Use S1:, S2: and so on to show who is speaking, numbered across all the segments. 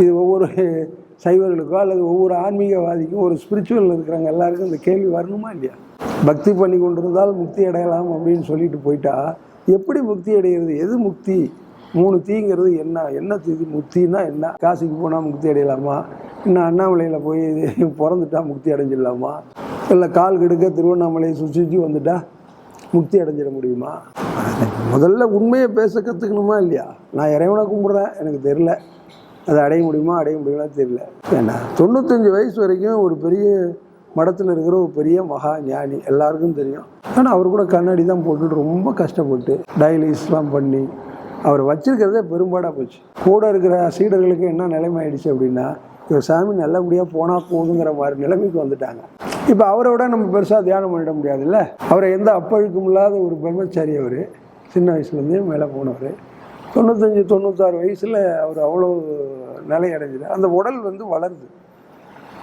S1: இது ஒவ்வொரு சைவர்களுக்கோ அல்லது ஒவ்வொரு ஆன்மீகவாதிக்கும் ஒரு ஸ்பிரிச்சுவல் இருக்கிறவங்க எல்லாருக்கும் இந்த கேள்வி வரணுமா இல்லையா? பக்தி பண்ணி கொண்டிருந்தால் முக்தி அடையலாம் அப்படின்னு சொல்லிட்டு போயிட்டா எப்படி முக்தி அடைகிறது? எது முக்தி? மூணு தீங்கிறது என்ன? என்ன தீ முக்தின்னா என்ன? காசிக்கு போனால் முக்தி அடையலாமா? இன்னும் அண்ணாமலையில் போய் பிறந்துட்டா முக்தி அடைஞ்சிடலாமா? இல்லை கால் கெடுக்க திருவண்ணாமலையை சுற்றி சுற்றி வந்துட்டா முக்தி அடைஞ்சிட முடியுமா? முதல்ல உண்மையை பேச கற்றுக்கணுமா இல்லையா? நான் இறைவனை கும்பிட்றேன் எனக்கு தெரில அதை அடைய முடியுமா அடைய முடியுமா தெரியல. ஏன்னா தொண்ணூத்தஞ்சு வயசு வரைக்கும் ஒரு பெரிய மடத்தில் இருக்கிற ஒரு பெரிய மகா ஞானி எல்லாருக்கும் தெரியும். ஆனால் அவர் கூட கண்ணாடி தான் போட்டுட்டு ரொம்ப கஷ்டப்பட்டு டயலிஸ்லாம் பண்ணி அவர் வச்சிருக்கிறதே பெரும்பாடாக போச்சு. கூட இருக்கிற சீடர்களுக்கு என்ன நிலைமை ஆயிடுச்சு அப்படின்னா இவர் சாமி நல்லபடியாக போனால் போதுங்கிற மாதிரி நிலைமைக்கு வந்துட்டாங்க. இப்போ அவரை விட நம்ம பெருசாக தியானம் பண்ணிட முடியாதுல்ல? அவரை எந்த அப்பழுக்கும் இல்லாத ஒரு பிரம்மச்சாரி அவர் சின்ன வயசுலேருந்தே மேலே போனவர். தொண்ணூத்தஞ்சு தொண்ணூத்தாறு வயசில் அவர் அவ்வளோ நிலை அடைஞ்சிது அந்த உடல் வந்து வளருது.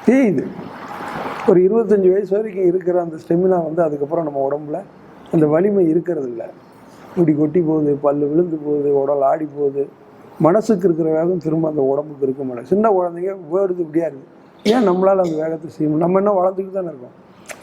S1: தேயுது. ஒரு இருபத்தஞ்சி வயசு வரைக்கும் இருக்கிற அந்த ஸ்டெமினா வந்து அதுக்கப்புறம் நம்ம உடம்புல அந்த வலிமை இருக்கிறது இல்லை இப்படி கொட்டி போகுது பல் விழுந்து போகுது உடல் ஆடி போகுது. மனசுக்கு இருக்கிற வேகம் திரும்ப அந்த உடம்புக்கு இருக்க மாட்டேன் சின்ன குழந்தைங்க வேறுது இப்படியா இருக்குது ஏன் நம்மளால் அந்த வேகத்தை செய்யணும் நம்ம என்ன வளர்ந்துக்கிட்டு தானே இருக்கோம்?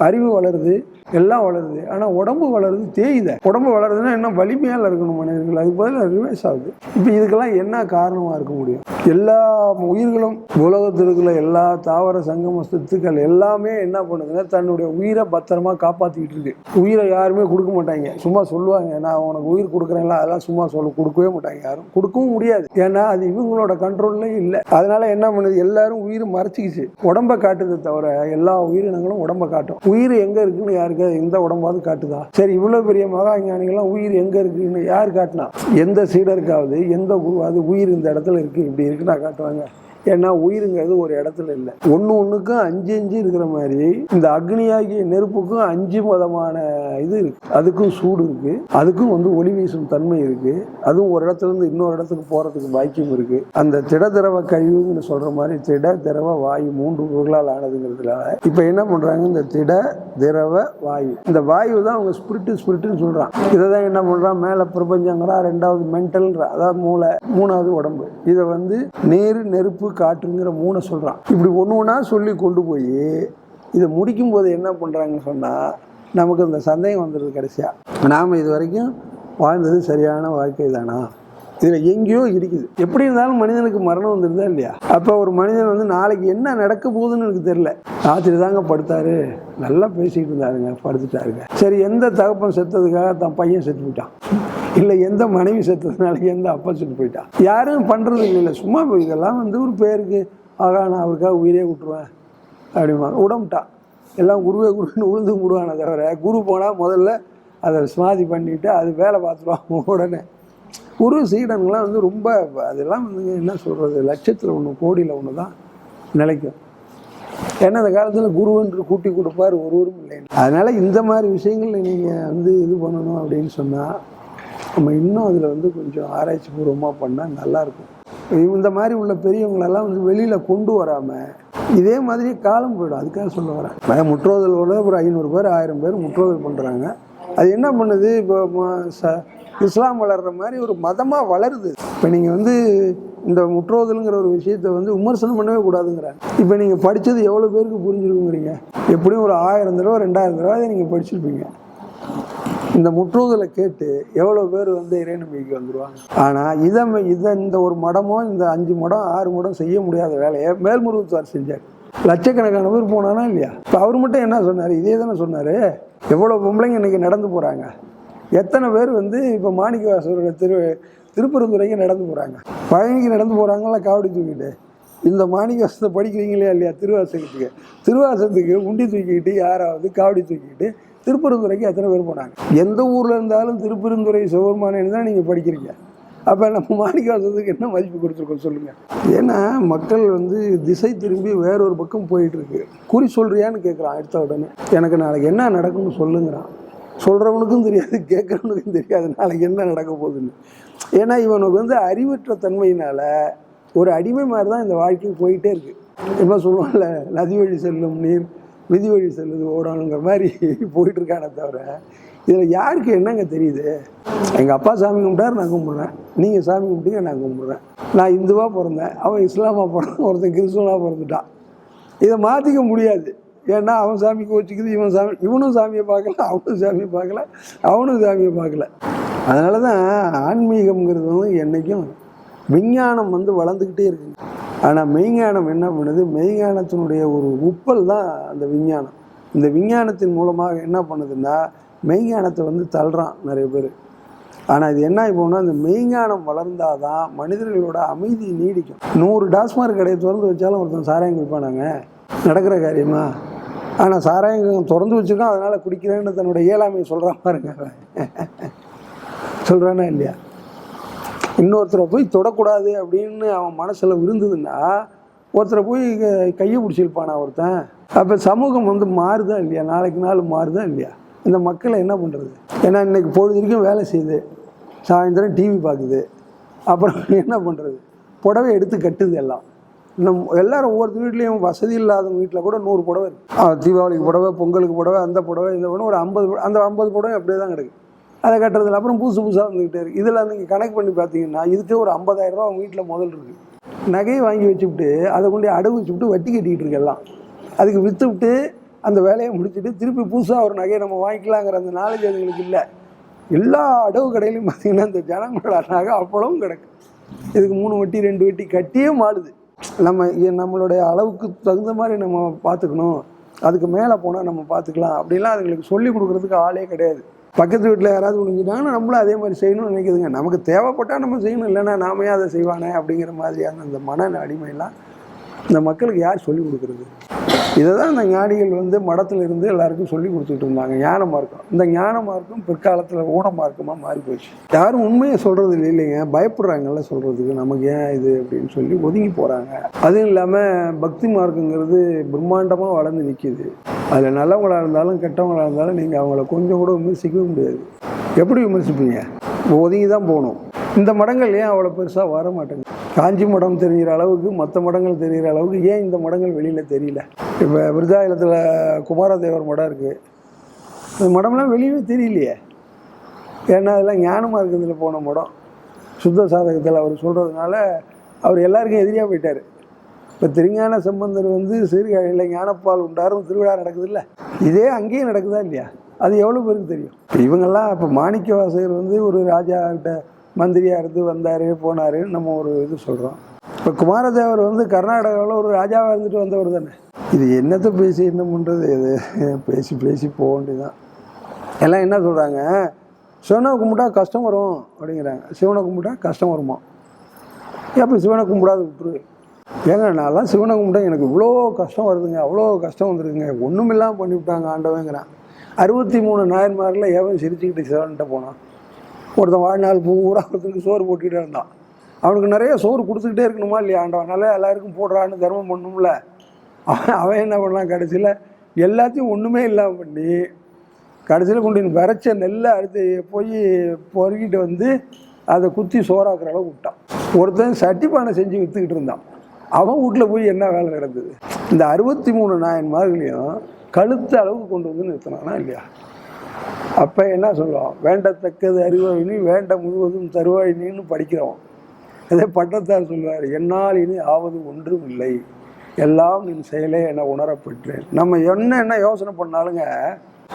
S1: அறிவு வளருது. எல்லாம் வளருது. ஆனால் உடம்பு வளருது தேயுத. உடம்பு வளருதுன்னா என்ன? வலிமையால் இருக்கணும் மனிதர்கள். அது பதிலாக ரிவேஸ் ஆகுது. இப்போ இதுக்கெல்லாம் என்ன காரணமாக இருக்க முடியும்? எல்லா உயிர்களும் உலகத்தில் இருக்கிற எல்லா தாவர சங்கம சொத்துக்கள் எல்லாமே என்ன பண்ணுதுன்னா தன்னுடைய உயிரை பத்திரமா காப்பாற்றிக்கிட்டு இருக்கு. உயிரை யாருமே கொடுக்க மாட்டாங்க. சும்மா சொல்லுவாங்க நான் உனக்கு உயிர் கொடுக்குறேன்ல அதெல்லாம் சும்மா சொல்ல கொடுக்கவே மாட்டாங்க யாரும். கொடுக்கவும் முடியாது. ஏன்னா அது இவங்களோட கண்ட்ரோல்ல இல்லை. அதனால என்ன பண்ணுது? எல்லாரும் உயிர் மறைச்சிக்கிச்சு. உடம்ப காட்டுதே தவிர எல்லா உயிரினங்களும் உடம்பை காட்டும். உயிர் எங்க இருக்குன்னு யாருக்கு இந்த உடம்பாவது காட்டுதா? சரி இவ்வளவு பெரிய மகாஞானிகள்லாம் உயிர் எங்க இருக்குன்னு யார் காட்டினா? எந்த சீடருக்காவது எந்த குருவாவது உயிர் இந்த இடத்துல இருக்கு இப்படி இருக்குன்னா காட்டுவாங்க. ஏன்னா உயிருங்கிறது ஒரு இடத்துல இல்லை. ஒன்று ஒன்றுக்கும் அஞ்சு அஞ்சு இருக்கிற மாதிரி இந்த அக்னியாகிய நெருப்புக்கும் அஞ்சு விதமான இது இருக்கு. அதுக்கும் சூடு இருக்கு. அதுக்கும் வந்து ஒளி வீசும் தன்மை இருக்கு. அதுவும் ஒரு இடத்துல இருந்து இன்னொரு இடத்துக்கு போறதுக்கு பாக்கியம் இருக்கு. அந்த திட திரவ கழிவுன்னு சொல்ற மாதிரி திட திரவ வாயு மூன்று பொருளால் ஆனதுங்கிறதுனால இப்போ என்ன பண்றாங்க? இந்த திட திரவ வாயு. இந்த வாயு தான் அவங்க ஸ்பிரிட்டு ஸ்பிரிட்டுன்னு சொல்றான். இதை தான் என்ன பண்றான்? மேலே பிரபஞ்சங்கிறா ரெண்டாவது மென்டல் அதாவது மூளை. மூணாவது உடம்பு. இதை வந்து நீர் நெருப்பு காற்றுங்கிற மூணை சொல்கிறான் இப்படி ஒன்று ஒன்றா சொல்லி கொண்டு போய் இதை முடிக்கும் போது என்ன பண்ணுறாங்கன்னு சொன்னால் நமக்கு இந்த சந்தேகம் வந்துடுது கடைசியாக நாம் இது வரைக்கும் வாழ்ந்தது சரியான வாழ்க்கை தானா? இதில் எங்கேயோ இருக்குது. எப்படி இருந்தாலும் மனிதனுக்கு மரணம் வந்துருதா இல்லையா? அப்போ ஒரு மனிதன் வந்து நாளைக்கு என்ன நடக்க போகுதுன்னு எனக்கு தெரில ராத்திரி தாங்க படுத்தாரு. நல்லா பேசிக்கிட்டு இருந்தாருங்க படுத்துட்டாருங்க. சரி எந்த தகப்பன் செத்ததுக்காக தன் பையன் செத்து போயிட்டான்? இல்லை எந்த மனைவி செத்ததுனால எந்த அப்பா செத்து போயிட்டான் யாரும் பண்ணுறது இல்லை சும்மா போய் இதெல்லாம் வந்து ஒரு பேருக்கு ஆகா நான் அவருக்காக உயிரே விட்டுருவேன் அப்படிமா விடமுட்டான் எல்லாம் குருவே குருன்னு உளுந்து விடுவானே தவிர குரு போனால் முதல்ல அதை சுமாதி பண்ணிவிட்டு அது வேலை பார்த்துருவாங்க உடனே. குரு சீடன்லாம் வந்து ரொம்ப அதெல்லாம் வந்து என்ன சொல்கிறது லட்சத்தில் ஒன்று கோடியில் ஒன்று தான் நிலைக்கும். ஏன்னா அந்த காலத்தில் குருவென்று கூட்டி கொடுப்பார் ஒருவரும் இல்லை அதனால் இந்த மாதிரி விஷயங்களில் நீங்கள் வந்து இது பண்ணணும் அப்படின்னு சொன்னால் நம்ம இன்னும் அதில் வந்து கொஞ்சம் ஆராய்ச்சி பூர்வமாக பண்ணால் நல்லாயிருக்கும் இந்த மாதிரி உள்ள பெரியவங்களெல்லாம் வந்து வெளியில் கொண்டு வராமல் இதே மாதிரி காலம் போயிடும். அதுக்காக சொல்ல வரேன். நான் முற்றோதல் கூட ஒரு ஐநூறு பேர் ஆயிரம் பேர் முற்றோதல் பண்ணுறாங்க அது என்ன பண்ணுது? இப்போ ம- ச- இஸ்லாம் வளர்கிற மாதிரி ஒரு மதமாக வளருது. இப்போ நீங்கள் வந்து இந்த முற்றோதலுங்கிற ஒரு விஷயத்தை வந்து விமர்சனம் பண்ணவே கூடாதுங்கிறாங்க. இப்போ நீங்கள் படித்தது எவ்வளோ பேருக்கு புரிஞ்சிருக்குங்கிறீங்க? எப்படியும் ஒரு ஆயிரம் தடவை ரெண்டாயிரம் தடவை அதை நீங்கள் படிச்சிருப்பீங்க. இந்த முற்றுதலை கேட்டு எவ்வளோ பேர் வந்து இறை வந்துடுவாங்க ஆனால் இதை இதை இந்த ஒரு மடமோ இந்த அஞ்சு மடம் ஆறு மடம் செய்ய முடியாத வேலையை மேல்முருகத்தார் செஞ்சார். லட்சக்கணக்கான பேர் போனானா இல்லையா? இப்போ அவர் மட்டும் என்ன சொன்னார்? இதே தானே சொன்னார். எவ்வளோ பொம்பளைங்க இன்னைக்கு நடந்து போகிறாங்க எத்தனை பேர் வந்து இப்போ மாணிக்க மாணிக்கவாசரோட திரு திருப்பரந்துரைக்கு நடந்து போகிறாங்க பழனிக்கு நடந்து போகிறாங்களா காவடி தூக்கிட்டு. இந்த மாணிக்கவாசத்தை படிக்கிறீங்களே இல்லையா திருவாசகத்துக்கு? திருவாசகத்துக்கு உண்டி தூக்கிக்கிட்டு யாராவது காவடி தூக்கிக்கிட்டு திருப்பெருந்துறைக்கு எத்தனை பேர் போனாங்க? எந்த ஊரில் இருந்தாலும் திருப்பெருந்துறை சிவபெருமானு தான் நீங்கள் படிக்கிறீங்க? அப்போ நம்ம மாணிக்கவாசத்துக்கு என்ன மதிப்பு கொடுத்துருக்கோம் சொல்லுங்கள் ஏன்னா மக்கள் வந்து திசை திரும்பி வேறொரு பக்கம் போயிட்டுருக்கு. குறி சொல்கிறியான்னு கேட்குறான் அடுத்த உடனே. எனக்கு நாளைக்கு என்ன நடக்கும்னு சொல்லுங்கிறான். சொல்கிறவனுக்கும் தெரியாது கேட்குறவனுக்கும் தெரியாது நாளைக்கு என்ன நடக்க போகுதுன்னு. ஏன்னா இவனுக்கு வந்து அறிவற்ற தன்மையினால் ஒரு அடிமை மாதிரி தான் இந்த வாழ்க்கை போயிட்டே இருக்குது இப்போ சொல்லுவாங்கல்ல நதி வழி செல்லும் நீர் விதி வழி செல்லுது ஓடணுங்கிற மாதிரி போயிட்டுருக்கானே தவிர இதில் யாருக்கு என்னங்க தெரியுது? எங்கள் அப்பா சாமி கும்பிட்டாரு நான் கும்பிட்றேன் நீங்கள் சாமி கும்பிட்டீங்க நான் கும்பிட்றேன் நான் இந்துவாக பிறந்தேன். அவன் இஸ்லாமாக பிறந்தான். ஒருத்தன் கிறிஸ்துவனாக பிறந்துட்டான். இதை மாற்றிக்க முடியாது. ஏன்னா அவன் சாமி கோச்சிக்குது இவன் சாமி இவனும் சாமியை பார்க்கல அவனும் சாமியை பார்க்கல அவனும் சாமியை பார்க்கல. அதனால தான் ஆன்மீகம்ங்கிறது வந்து என்றைக்கும் விஞ்ஞானம் வந்து வளர்ந்துக்கிட்டே இருக்குங்க. ஆனால் மெய்ஞானம் என்ன பண்ணுது? மெய்ஞானத்தினுடைய ஒரு உப்பல் தான் அந்த விஞ்ஞானம். இந்த விஞ்ஞானத்தின் மூலமாக என்ன பண்ணுதுன்னா மெய்ஞானத்தை வந்து தள்ளுறான் நிறைய பேர். ஆனால் இது என்ன ஆகிப்போம்னா அந்த மெய்ஞானம் வளர்ந்தாதான் மனிதர்களோட அமைதி நீடிக்கும். நூறு டாஸ்மார்க் கடையை திறந்து வச்சாலும் ஒருத்தன் சாராயம் குடிப்பானாங்க. நடக்கிற காரியமா? ஆனால் சாராயம் திறந்து வச்சுருக்கான் அதனால் குடிக்கிறேன்னு தன்னோட இயலாமையை சொல்கிறான் பாருங்க சொல்கிறானா இல்லையா? இன்னொருத்தரை போய் தொடக்கூடாது அப்படின்னு அவன் மனசில் விருந்ததுன்னா ஒருத்தரை போய் கையை பிடிச்சிருப்பானா ஒருத்தன்? அப்போ சமூகம் வந்து மாறுதா இல்லையா? நாளைக்கு நாள் மாறுதா இல்லையா? இந்த மக்களை என்ன பண்ணுறது ஏன்னா இன்னைக்கு பொழுதுக்கும் வேலை செய்யுது. சாயந்தரம் டிவி பார்க்குது அப்புறம் என்ன பண்ணுறது புடவை எடுத்து கட்டுது எல்லாம். நம் எல்லாரும் ஒவ்வொருத்த வீட்லேயும் வசதி இல்லாதவங்க வீட்டில் கூட நூறு புடவை இருக்குது தீபாவளிக்கு புடவை பொங்கலுக்கு புடவை அந்த புடவை இந்த புடவை ஒரு ஐம்பது அந்த ஐம்பது புடவை அப்படியே தான் கிடக்கு. அதை கட்டுறதுல. அப்புறம் புதுசு புதுசாக வந்துக்கிட்டே இருக்குது இதில் நீங்கள் கணக்கு பண்ணி பார்த்தீங்கன்னா இதுக்கே ஒரு 50000 ரூபா அவங்க வீட்டில் முதல் இருக்குது நகையை வாங்கி வச்சுவிட்டு அதை கொண்டு அடகு வச்சுவிட்டு வட்டி கட்டிக்கிட்டு இருக்கலாம் அதுக்கு விற்று விட்டு அந்த வேலையை முடிச்சுட்டு திருப்பி புதுசாக ஒரு நகையை நம்ம வாங்கிக்கலாங்கிற அந்த நாலேஜ் அதுங்களுக்கு இல்லை. எல்லா அடவு கடையிலையும் பார்த்தீங்கன்னா இந்த ஜனங்களோட நகை அவ்வளவும் கிடக்கு. இதுக்கு மூணு வட்டி ரெண்டு வட்டி கட்டியே மாடுது நம்ம நம்மளுடைய அளவுக்கு தகுந்த மாதிரி நம்ம பார்த்துக்கணும். அதுக்கு மேலே போனால் நம்ம பார்த்துக்கலாம். அப்படிலாம் அதுங்களுக்கு சொல்லி கொடுக்குறதுக்கு ஆளே கிடையாது. பக்கத்து வீட்டில் யாராவது முடிஞ்சுட்டாங்கன்னா நம்மளும் அதே மாதிரி செய்யணும்னு நினைக்குதுங்க. நமக்கு தேவைப்பட்டால் நம்ம செய்யணும் இல்லைன்னா நாமே அதை செய்வானே அப்படிங்கிற மாதிரியான அந்த மன அடிமையெல்லாம் இந்த மக்களுக்கு யார் சொல்லிக் கொடுக்குறது? இதை தான் இந்த ஞானிகள் வந்து மடத்தில் இருந்து எல்லாருக்கும் சொல்லி கொடுத்துட்டு இருந்தாங்க. ஞான மார்க்கம். இந்த ஞான மார்க்கம் பிற்காலத்தில் ஊன மார்க்கமாக மாறி போச்சு. யாரும் உண்மையை சொல்கிறது இல்லை இல்லைங்க. பயப்படுறாங்கல்ல சொல்கிறதுக்கு நமக்கு ஏன் இது அப்படின்னு சொல்லி ஒதுங்கி போகிறாங்க அதுவும் இல்லாமல் பக்தி மார்க்கங்கிறது பிரம்மாண்டமாக வளர்ந்து நிற்கிது அதில் நல்லவங்களாக இருந்தாலும் கெட்டவங்களாக இருந்தாலும் நீங்கள் அவங்கள கொஞ்சம் கூட விமர்சிக்கவே முடியாது. எப்படி விமர்சிப்பீங்க? ஒதுங்கி தான் போகணும். இந்த மடங்கள் ஏன் அவ்வளோ பெருசாக வர மாட்டேங்குது? காஞ்சி மடம் தெரிகிற அளவுக்கு மற்ற மடங்கள் தெரிகிற அளவுக்கு ஏன் இந்த மடங்கள் வெளியில் தெரியல? இப்போ விருதாயலத்தில் குமாரதேவர் மடம் இருக்குது அந்த மடம்லாம் வெளியே தெரியலையே. ஏன்னா அதெல்லாம் ஞானமாக இருக்கிறதுல போன மடம். சுத்த சாதகத்தில் அவர் சொல்கிறதுனால அவர் எல்லாருக்கும் எதிரியாக போயிட்டார். இப்போ திருஞான சம்பந்தர் வந்து சீர்காழியில் ஞானப்பால் உண்டாரும் திருவிழா நடக்குது இல்லை இதே அங்கேயும் நடக்குதா இல்லையா? அது எவ்வளோ பேருக்கு தெரியும்? இவங்கெல்லாம் இப்போ மாணிக்க வாசகர் வந்து ஒரு ராஜா கிட்ட மந்திரியாக இருந்து வந்தார் போனார் நம்ம ஒரு இது சொல்கிறோம் இப்போ குமாரதேவர் வந்து கர்நாடகாவில் ஒரு ராஜாவாக இருந்துட்டு வந்தவர் தானே. இது என்னத்தை பேசி என்ன பண்ணுறது இது பேசி பேசி போக வேண்டியதுதான். எல்லாம் என்ன சொல்கிறாங்க சிவனை கும்பிட்டா கஷ்டம் வரும் அப்படிங்கிறாங்க. சிவனை கும்பிட்டா கஷ்டம் வருமா? எப்போ சிவனை கும்பிடாத விட்டுரு. ஏங்க நான்லாம் சிவனை கும்பிட்டா எனக்கு இவ்வளோ கஷ்டம் வருதுங்க. அவ்வளோ கஷ்டம் வந்துருக்குங்க. ஒன்றுமில்லாமல் பண்ணிவிட்டாங்க ஆண்டவங்கிறான். அறுபத்தி மூணு நாயன்மாரில் எவன் சிரிச்சுக்கிட்டு சிவன்கிட்ட போனான். ஒருத்தன் வாழ்நாள் பூரா ஒருத்தனுக்கு சோறு போட்டுக்கிட்டே இருந்தான். அவனுக்கு நிறைய சோறு கொடுத்துக்கிட்டே இருக்கணுமா இல்லையா ஆண்டவனால? நல்லா எல்லாருக்கும் போடுறான்னு தர்மம் பண்ணணும்ல. அவன் அவன் என்ன பண்ணான்? கடைசியில் எல்லாத்தையும் ஒன்றுமே இல்லாமல் பண்ணி கடைசியில் கொண்டு வந்து விரைச்ச நெல்லை அடுத்து போய் பொறுக்கிட்டு வந்து அதை குத்தி சோறாக்குற அளவுக்கு விட்டான். ஒருத்தன் சட்டி பானை செஞ்சு விற்றுக்கிட்டு இருந்தான். அவன் வீட்டில் போய் என்ன வேலை நடந்தது? இந்த அறுபத்தி மூணு நாயன்மார்களையும் கழுத்து அளவுக்கு கொண்டு வந்து நிறுத்தினானா இல்லையா? அப்போ என்ன சொல்லுவான்? வேண்டத்தக்கது அறிவாயினி வேண்ட முழுவதும் தருவாயினின்னு படிக்கிறவன். அதே பட்டத்தார் சொல்வார் என்னால் இனி ஆவது ஒன்றும் இல்லை. எல்லாம் நின் செயலே என உணரப்பெற்றேன் நம்ம என்ன என்ன யோசனை பண்ணாலுங்க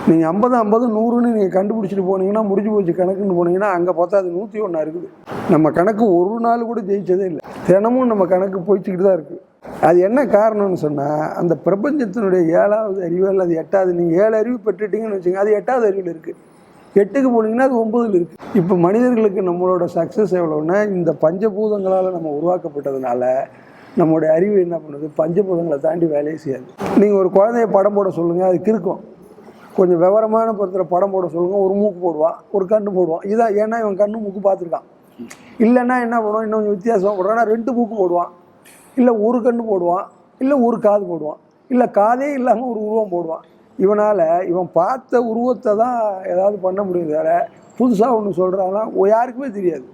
S1: நீங்கள் ஐம்பது ஐம்பது நூறுன்னு நீங்கள் கண்டுபிடிச்சிட்டு போனீங்கன்னா முடிஞ்சு போச்சு கணக்குன்னு போனீங்கன்னா அங்கே பார்த்தா அது நூற்றி ஒன்றா இருக்குது. நம்ம கணக்கு ஒரு நாள் கூட ஜெயிச்சதே இல்லை. தினமும் நம்ம கணக்கு போய்ச்சிக்கிட்டு தான் இருக்குது அது என்ன காரணம்னு சொன்னால் அந்த பிரபஞ்சத்தினுடைய ஏழாவது அறிவு அல்லது எட்டாவது நீங்கள் ஏழு அறிவு பெற்றுட்டீங்கன்னு வச்சுங்க அது எட்டாவது அறிவில் இருக்குது எட்டுக்கு போனீங்கன்னா அது ஒம்பதுல இருக்குது இப்போ மனிதர்களுக்கு நம்மளோட சக்ஸஸ் எவ்வளோன்னா இந்த பஞ்சபூதங்களால் நம்ம உருவாக்கப்பட்டதுனால நம்மளுடைய அறிவு என்ன பண்ணுது? பஞ்சபூதங்களை தாண்டி வேலையே செய்யாது. நீங்கள் ஒரு குழந்தைய படம் போட சொல்லுங்கள் அது இருக்கும் கொஞ்சம் விவரமான பொறுத்தர் படம் போட சொல்லுங்கள் ஒரு மூக்கு போடுவான் ஒரு கண்ணு போடுவான் இதான் ஏன்னா இவன் கண்ணு மூக்கு பார்த்துருக்கான். இல்லைன்னா என்ன பண்ணுவான்? இன்னும் கொஞ்சம் வித்தியாசமாக போடுறான்னா ரெண்டு மூக்கு போடுவான். இல்லை ஒரு கண்ணு போடுவான். இல்லை ஒரு காது போடுவான். இல்லை காதே இல்லாமல் ஒரு உருவம் போடுவான். இவனால் இவன் பார்த்த உருவத்தை தான் ஏதாவது பண்ண முடியும் வேற புதுசாக ஒன்று சொல்கிறாங்கன்னா யாருக்குமே தெரியாது.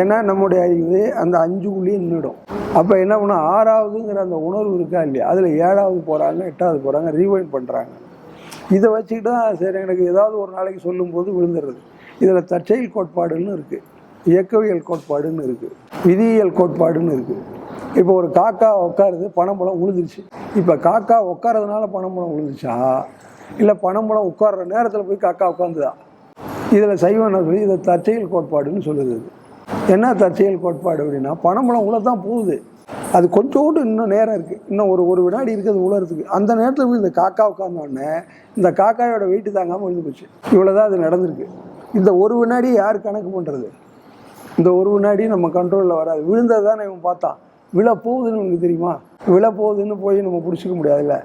S1: ஏன்னா நம்முடைய அறிவு அந்த அஞ்சுக்குள்ளேயே நின்றுடும் அப்போ என்ன பண்ணும் ஆறாவதுங்கிற அந்த உணர்வு இருக்கா இல்லையா? அதில் ஏழாவது போகிறாங்க எட்டாவது போகிறாங்க ரீவைண்ட் பண்ணுறாங்க இதை வச்சுக்கிட்டு தான் சரி எனக்கு ஏதாவது ஒரு நாளைக்கு சொல்லும்போது விழுந்துடுறது. இதில் தற்செயல் கோட்பாடுன்னு இருக்குது இயக்கவியல் கோட்பாடுன்னு இருக்குது விதியியல் கோட்பாடுன்னு இருக்குது இப்போ ஒரு காக்கா உட்காருது பனம்பழம் விழுந்துருச்சு இப்போ காக்கா உட்காரதுனால பனம்பழம் விழுந்துச்சா இல்லை பனம்பழம் உட்கார்ற நேரத்தில் போய் காக்கா உட்காந்துதா இதில் சைவம் சொல்லி இதை தற்செயல் கோட்பாடுன்னு சொல்லுது என்ன தற்செயல் கோட்பாடு அப்படின்னா பனம்பழம் உள்ள தான் போகுது. அது கொஞ்சோண்டு இன்னும் நேரம் இருக்குது இன்னும் ஒரு ஒரு வினாடி இருக்குது உலரத்துக்கு அந்த நேரத்தில் போய் இந்த காக்கா உட்காந்தோடனே இந்த காக்காயோட வெயிட்டு தாங்காமல் விழுந்து போச்சு. இவ்வளோதான் அது நடந்திருக்கு. இந்த ஒரு வினாடி யார் கணக்கு பண்ணுறது இந்த ஒரு வினாடி நம்ம கண்ட்ரோலில் வராது. விழுந்தது தானே இவன் பார்த்தான். விழ போகுதுன்னு உனக்கு தெரியுமா? விழ போகுதுன்னு போய் நம்ம பிடிச்சிக்க முடியாதுல்ல.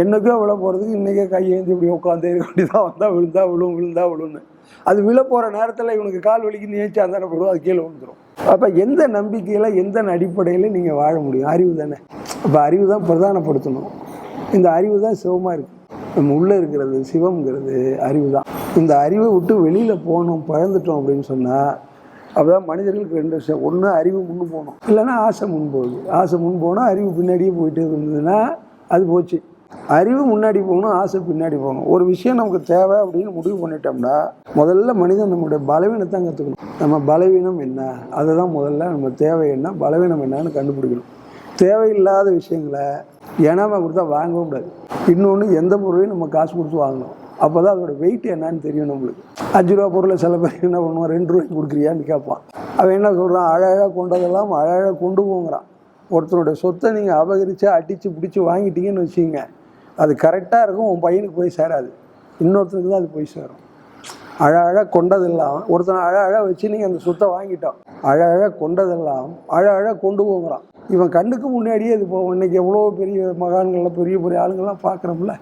S1: என்னைக்கோ விழ போகிறதுக்கு இன்றைக்கே கையேந்தி இப்படி உட்காந்து இருக்க வேண்டியதாக வந்தால் விழுந்தா விழும் விழுந்தா விழுன்னு அது விழ போகிற நேரத்தில் இவனுக்கு கால் வலிக்கு நீச்சா தானே போடுவோம் அது கீழே விழுந்துடும் அப்போ எந்த நம்பிக்கையில் எந்த அடிப்படையில் நீங்கள் வாழ முடியும்? அறிவு தானே. அப்போ அறிவு தான் பிரதானப்படுத்தணும். இந்த அறிவு தான் சிவமாக இருக்குது நம்ம உள்ளே இருக்கிறது சிவம்ங்கிறது அறிவு தான். இந்த அறிவை விட்டு வெளியில் போகணும் பழந்துட்டோம் அப்படின்னு சொன்னால் அப்போதான் மனிதர்களுக்கு ரெண்டு விஷயம். ஒன்று அறிவு முன்னு போகணும். இல்லைன்னா ஆசை முன் போகுது. ஆசை முன் போனால் அறிவு பின்னாடியே போயிட்டே இருந்ததுன்னா அது போச்சு. அறிவு முன்னாடி போகணும் ஆசை பின்னாடி போகணும். ஒரு விஷயம் நமக்கு தேவை அப்படின்னு முடிவு பண்ணிட்டோம்னா முதல்ல மனிதன் நம்மளுடைய பலவீனத்தை கற்றுக்கணும் நம்ம பலவீனம் என்ன? அதை தான் முதல்ல நம்ம தேவை என்ன? பலவீனம் என்னன்னு கண்டுபிடிக்கணும். தேவையில்லாத விஷயங்களை ஏனாம கொடுத்தா வாங்கவும் கூடாது இன்னொன்று எந்த பொருளையும் நம்ம காசு கொடுத்து வாங்கணும். அப்போ தான் அதோட வெயிட் என்னன்னு தெரியும் நம்மளுக்கு. அஞ்சு ரூபா பொருளை சில பேர் என்ன பண்ணுவான்? ரெண்டு ரூபாய்க்கு கொடுக்குறியான்னு கேட்பான். அவன் என்ன சொல்கிறான் அழகாக கொண்டதெல்லாம் அழகாக கொண்டு போங்கிறான். ஒருத்தனுடைய சொத்தை நீங்கள் அபகரித்து அடித்து பிடிச்சி வாங்கிட்டீங்கன்னு வச்சுங்க அது கரெக்டாக இருக்கும் உன் பையனுக்கு போய் சேராது. இன்னொருத்தனுக்கு தான் அது போய் சேரும். அழகாக கொண்டதெல்லாம் ஒருத்தனை அழகாக வச்சு நீங்கள் அந்த சொத்தை வாங்கிட்டோம். அழகாக கொண்டதெல்லாம் அழகாக கொண்டு போங்கிறான். இவன் கண்ணுக்கு முன்னாடியே இது போகும் இன்னைக்கு எவ்வளோ பெரிய மகான்கள்லாம் பெரிய பெரிய ஆளுங்கள்லாம் பார்க்குறோம்ல.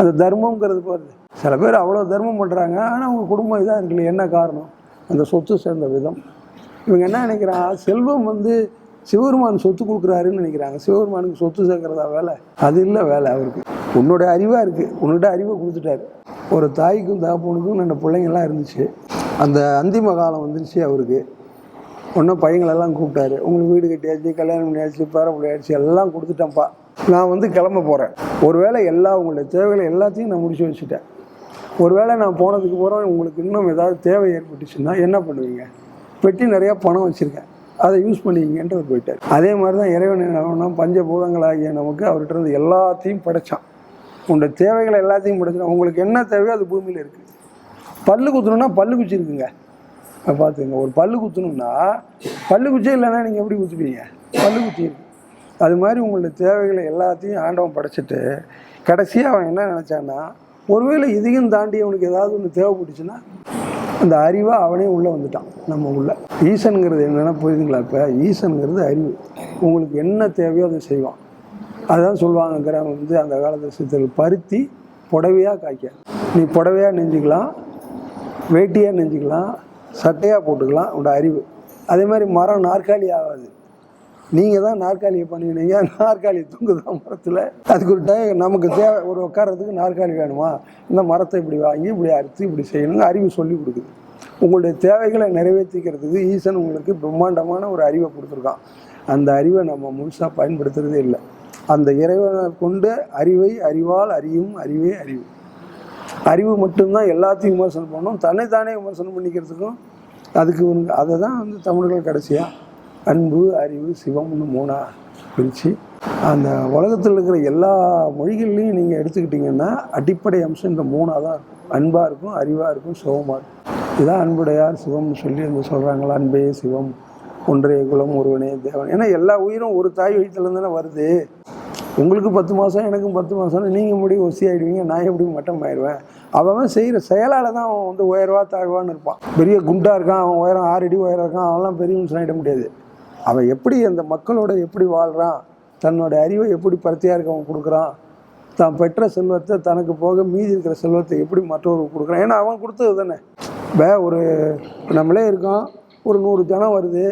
S1: அந்த தர்மங்கிறது பாருது சில பேர் அவ்வளோ தர்மம் பண்ணுறாங்க ஆனால் அவங்க குடும்பம் இதாக இருக்குல்ல என்ன காரணம்? அந்த சொத்து சேர்ந்த விதம். இவங்க என்ன நினைக்கிறாங்க? செல்வம் வந்து சிவபெருமான் சொத்து கொடுக்குறாருன்னு நினைக்கிறாங்க. சிவபெருமானுக்கு சொத்து சேர்க்குறதா வேலை? அது இல்லை வேலை அவருக்கு. உன்னோட அறிவாக இருக்குது உன்னோட அறிவை கொடுத்துட்டாரு. ஒரு தாய்க்கும் தகப்பனுக்கும் ரெண்டு பிள்ளைங்கள்லாம் இருந்துச்சு. அந்த அந்திம காலம் வந்துருச்சு அவருக்கு. ஒன்றும் பையங்களெல்லாம் கூப்பிட்டாரு. உங்களுக்கு வீடு கட்டியாச்சு கல்யாணம் பண்ணியாச்சு பேர எல்லாம் கொடுத்துட்டேன்ப்பா. நான் வந்து கிளம்ப போகிறேன் ஒருவேளை எல்லா உங்களுடைய தேவைகளை எல்லாத்தையும் நான் முடிச்சு வச்சுட்டேன். ஒருவேளை நான் போனதுக்கு போகிறோம் உங்களுக்கு இன்னும் ஏதாவது தேவை ஏற்பட்டுச்சுன்னா என்ன பண்ணுவீங்க? பெட்டி நிறையா பணம் வச்சுருக்கேன். அதை யூஸ் பண்ணிக்கிங்கன்ட்டு அவர் போயிட்டார். அதே மாதிரி தான் இறைவன் என்ன பஞ்ச பஞ்சபூதங்களாகிய நமக்கு அவர்கிட்ட இருந்து எல்லாத்தையும் படைச்சான். உங்களோட தேவைகளை எல்லாத்தையும் படைச்சான். உங்களுக்கு என்ன தேவையோ அது பூமியில் இருக்குது பல்லு குத்தணும்னா பல்லு குச்சி இருக்குங்க அதை பார்த்துங்க ஒரு பல்லு குத்தணும்னா பல்லு குச்சி இல்லைன்னா நீங்கள் எப்படி குத்துப்பீங்க பல்லு குச்சி இருக்கு அது மாதிரி உங்களோட தேவைகளை எல்லாத்தையும் ஆண்டவன் படைச்சிட்டு கடைசியாக அவன் என்ன நினச்சான்னா ஒருவேளை இதையும் தாண்டி அவனுக்கு ஏதாவது ஒன்று தேவைப்பட்டுச்சுன்னா அந்த அறிவாக அவனே உள்ளே வந்துட்டான் நம்ம உள்ள. ஈசனுங்கிறது என்னென்னா புரியுதுங்களா இப்போ? ஈசனுங்கிறது அறிவு. உங்களுக்கு என்ன தேவையோ அதை செய்வான். அதான் சொல்லுவாங்க கிராமம் வந்து அந்த காலத்தில் சித்தர்கள் பருத்தி புடவையாக காய்க்க நீ புடவையாக நெஞ்சுக்கலாம் வேட்டியாக நெஞ்சுக்கலாம் சட்டையாக போட்டுக்கலாம் உன்னோட அறிவு. அதே மாதிரி மரம் நாற்காலி ஆகாது. நீங்கள் தான் நாற்காலியை பண்ணினீங்க. நாற்காலி தூங்குதான் மரத்தில்? அதுக்கு ஒரு டைம் நமக்கு தேவை ஒரு உட்கார்றதுக்கு நாற்காலி வேணுமா? இந்த மரத்தை இப்படி வாங்கி இப்படி அறுத்து இப்படி செய்யணும்னு அறிவு சொல்லி கொடுக்குது. உங்களுடைய தேவைகளை நிறைவேற்றிக்கிறதுக்கு ஈசன் உங்களுக்கு பிரம்மாண்டமான ஒரு அறிவை கொடுத்துருக்கான். அந்த அறிவை நம்ம முழுசாக பயன்படுத்துறதே இல்லை. அந்த இறைவனை கொண்டு அறிவை அறிவால் அறியும் அறிவே அறிவு. அறிவு மட்டும்தான் எல்லாத்தையும் விமர்சனம் பண்ணணும் தன்னைத்தானே விமர்சனம் பண்ணிக்கிறதுக்கும் அதுக்கு அதை தான் வந்து தமிழர்கள் கடைசியாக அன்பு அறிவு சிவம்னு மூணாக பிரித்து அந்த உலகத்தில் இருக்கிற எல்லா மொழிகள்லையும் நீங்கள் எடுத்துக்கிட்டிங்கன்னா அடிப்படை அம்சம் இந்த மூணாக தான் இருக்கும். அன்பாக இருக்கும் அறிவாக இருக்கும் சிவமாக இருக்கும். இதுதான் அன்புடையார் சிவம்னு சொல்லி அந்த சொல்கிறாங்களா அன்பே சிவம் ஒன்றே குலம் ஒருவனே தேவன். ஏன்னா எல்லா உயிரும் ஒரு தாய் வயிற்றுல தானே வருது. உங்களுக்கு பத்து மாதம் எனக்கும் பத்து மாதம்னு நீங்கள் எப்படி ஒசியாயிடுவீங்க ஆகிடுவீங்க நான் எப்படி மட்டம் ஆயிடுவேன்? அவன் செய்கிற செயலால் தான் அவன் வந்து உயர்வா தாழ்வான்னு இருப்பான். பெரிய குண்டாக இருக்கான் அவன் உயரம் ஆறு அடி உயரம் இருக்கான் அவன்லாம் பெரிய சொல்லிட ஆகிட முடியாது. அவன் எப்படி அந்த மக்களோட எப்படி வாழ்கிறான் தன்னோட அறிவை எப்படி பருத்தியாருக்கு அவன் கொடுக்குறான்? தான் பெற்ற செல்வத்தை தனக்கு போக மீதி இருக்கிற செல்வத்தை எப்படி மற்றவருக்கு கொடுக்குறான்? ஏன்னா அவன் கொடுத்தது தானே. இப்போ ஒரு நம்மளே இருக்கோம் ஒரு நூறு ஜனம் வருது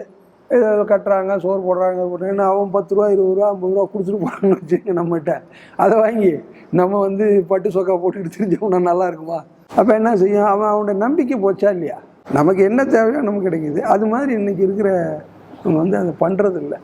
S1: ஏதோ கட்டுறாங்க சோறு போடுறாங்க போடுறாங்க அவன் பத்து ரூபா இருபது ரூபா ஐம்பது ரூபா கொடுத்துட்டு போகிறான்னு வச்சுங்க நம்மகிட்ட. அதை வாங்கி நம்ம வந்து பட்டு சொக்கா போட்டுக்கிட்டு தெரிஞ்சவனா நல்லா இருக்குமா? அப்போ என்ன செய்யும்? அவன் அவனோட நம்பிக்கை போச்சா இல்லையா? நமக்கு என்ன தேவையோ நமக்கு கிடைக்குது. அது மாதிரி இன்னைக்கு இருக்கிற அவங்க வந்து அதை பண்ணுறதில்ல